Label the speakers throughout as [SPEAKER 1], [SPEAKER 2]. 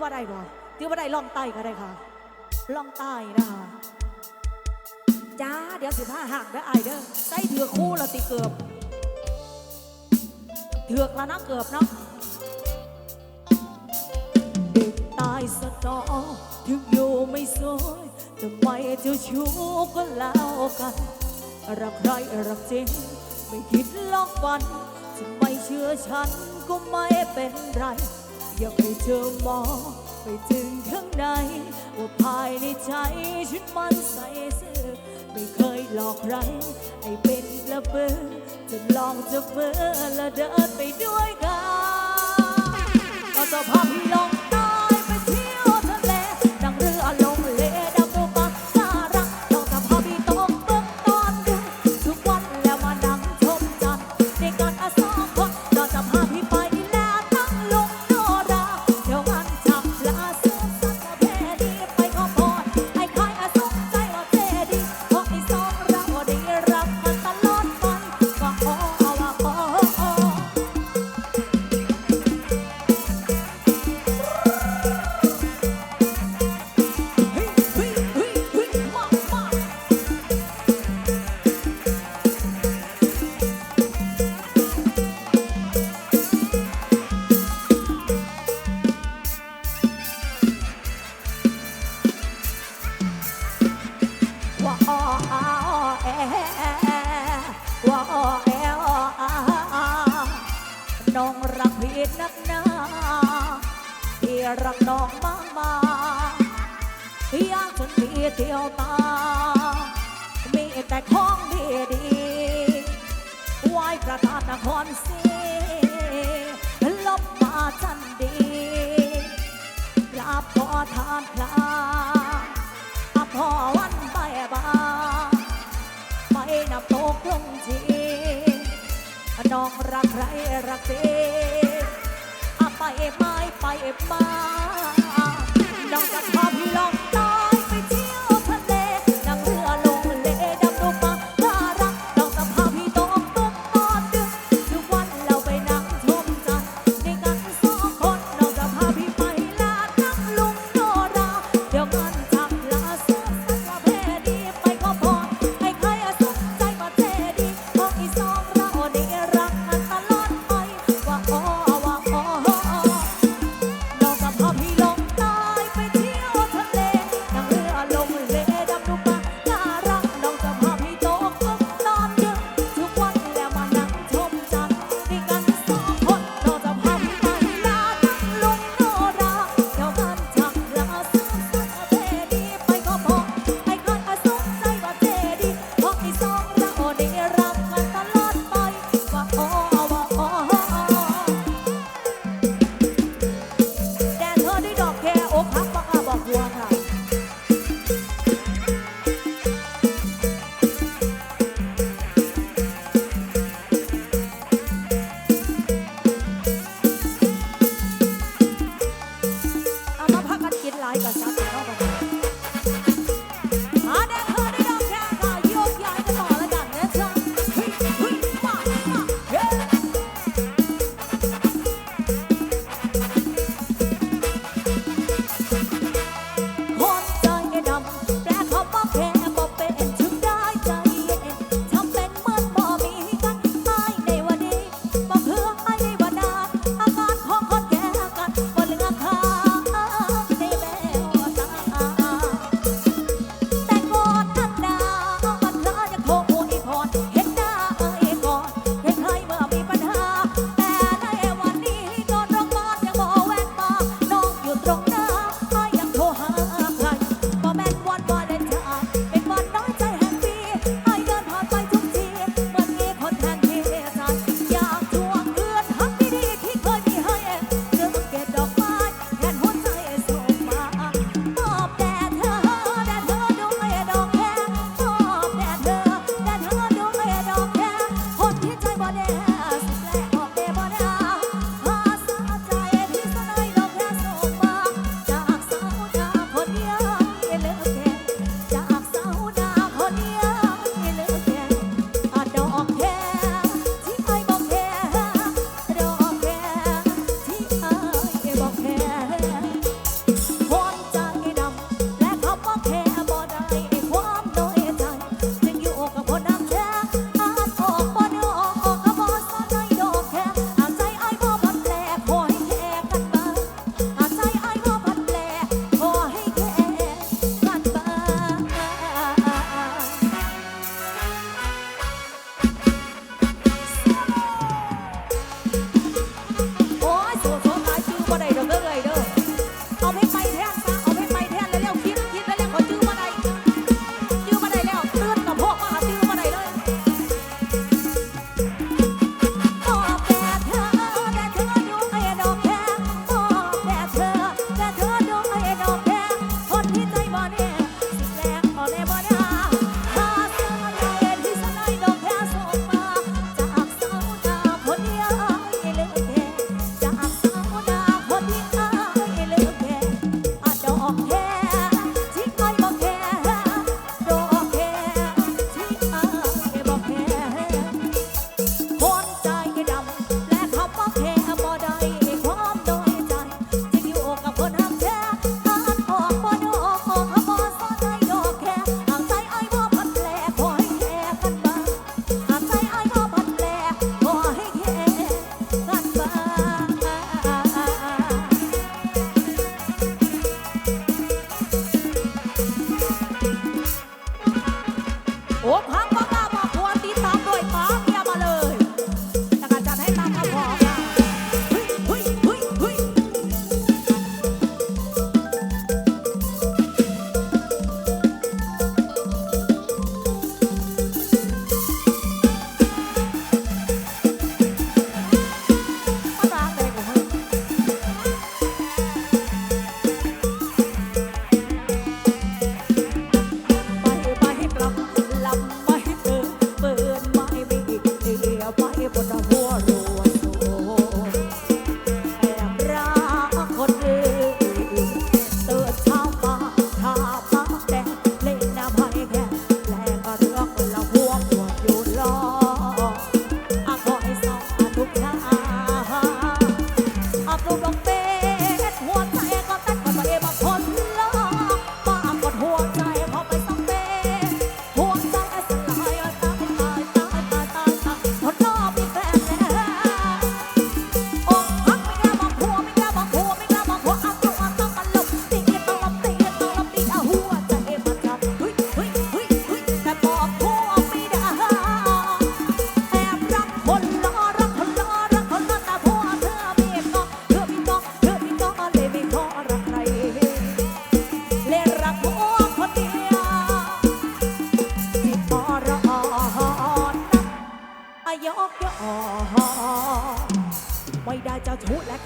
[SPEAKER 1] ว่าได้บ่ถือว่าได้ลองใต้ก็ได้ค่ะลองใต้นะคะจ้าเดี๋ยวสิบห้าหักเด้อายเด้อใส่เถือคู่ละติเกือบเถือกละนะเกือบเนาะเด็กตายสะดอถึงอยู่ไม่สวยทำไมเจ้าชู้ก็แล้วกัน รักใครรักจริง ไม่คิดลอกฟันทำไมเชื่อฉันก็ไม่เป็นไร อยากให้เธอมองไปถึงข้างใน ว่าภายในใจฉันมันใส่ซื่อไม่เคยหลอกใครไอ้เป็นละเบอจะลองจะเบอและเดินไปด้วยกันก็จะพับลง ยดนักหนาที่รักน้องมากมาอยากจนมีเที่ยวตา มีแต่ของดีดีไหวประธานนครสีลบมาจันดีลาบพอทานพลาพอวันใบบานไปนับโตกรุงจีน้องรักใครรักเจ ไปมา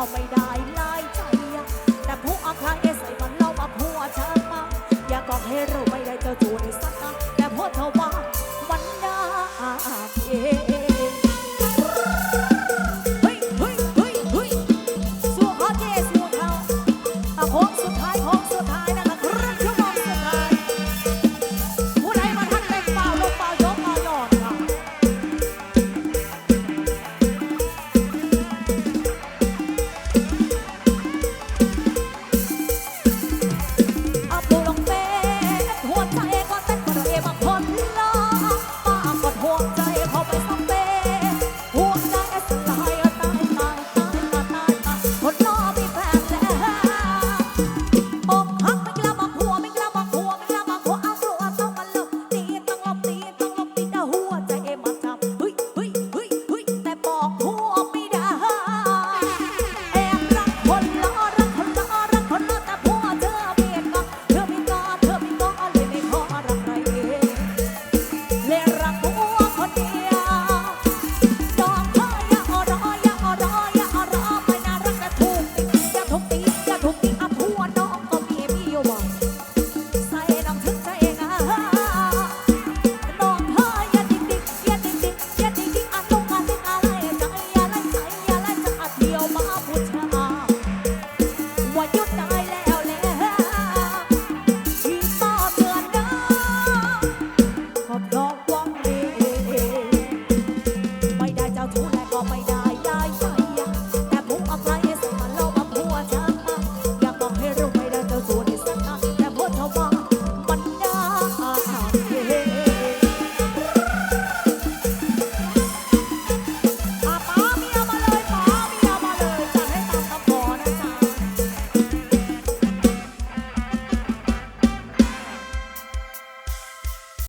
[SPEAKER 1] 我没打。